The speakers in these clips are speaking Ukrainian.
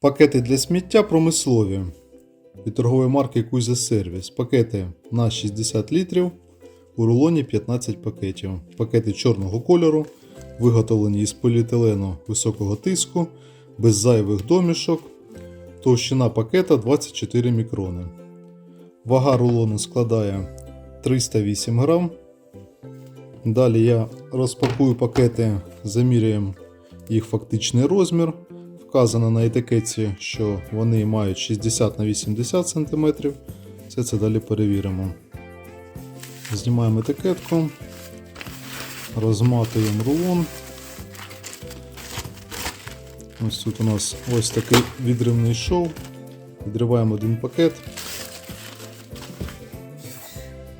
Пакети для сміття промислові від торгової марки Кузя Сервіс. Пакети на 60 літрів. У рулоні 15 пакетів. Пакети чорного кольору, виготовлені із поліетилену високого тиску, без зайвих домішок. Товщина пакета 24 мікрони. Вага рулону складає 308 грам. Далі я розпакую пакети, заміряємо їх фактичний розмір. Вказано на етикетці, що вони мають 60 на 80 см. Все це далі перевіримо. Знімаємо етикетку, розматуємо рулон. Ось тут у нас ось такий відривний шов. Відриваємо один пакет.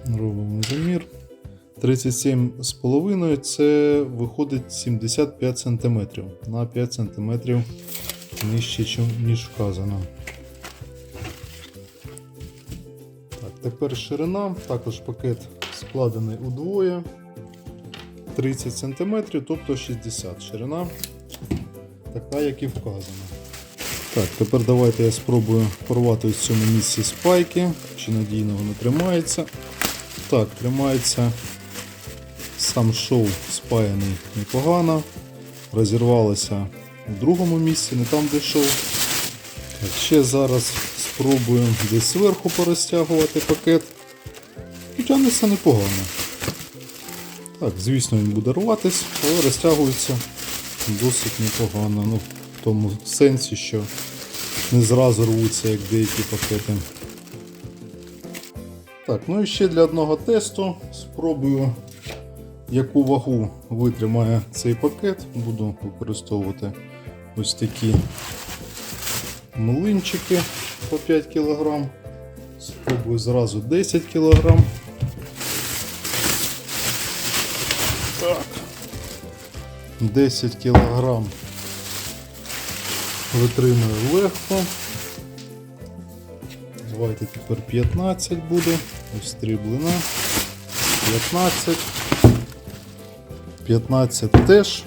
Робимо замір. 37,5 це виходить 75 см. На 5 см нижче, ніж вказано. Так, тепер ширина. Також пакет складений удвоє. 30 см, тобто 60 ширина. Така, як і вказано. Так, тепер давайте я спробую порвати в цьому місці спайки. Чи надійно воно тримається. Так, тримається сам шов спаяний непогано. Розірвалося в другому місці, не там, де шов. Ще зараз спробую десь зверху порозтягувати пакет. Ну, Тягнеться непогано. Так, звісно, він буде рватись, але розтягується досить непогано. Ну, в тому сенсі, що не зразу рвуться, як деякі пакети. Так, ну і ще для одного тесту спробую, яку вагу витримає цей пакет. Буду використовувати ось такі млинчики по 5 кг. Спробую зразу 10 кг. Так. 10 кг витримую легко. Давайте тепер 15 буде. Ось три блина. 15. 15 теж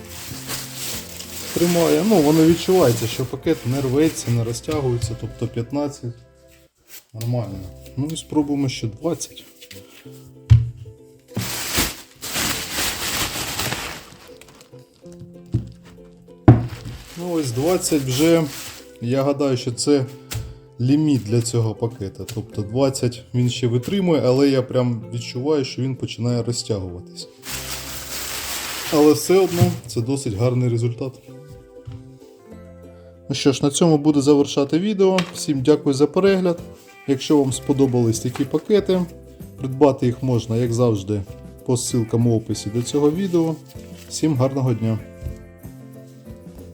тримає. Ну, воно відчувається, що пакет не рветься, не розтягується, тобто 15 нормально. Ну і спробуємо ще 20. Ну ось 20 вже. Я гадаю, що це ліміт для цього пакета. Тобто 20 він ще витримує, але я прям відчуваю, що він починає розтягуватись. Але все одно це досить гарний результат. Ну що ж, на цьому буду завершати відео. Всім дякую за перегляд. Якщо вам сподобались такі пакети, придбати їх можна, як завжди, по ссылкам в описі до цього відео. Всім гарного дня!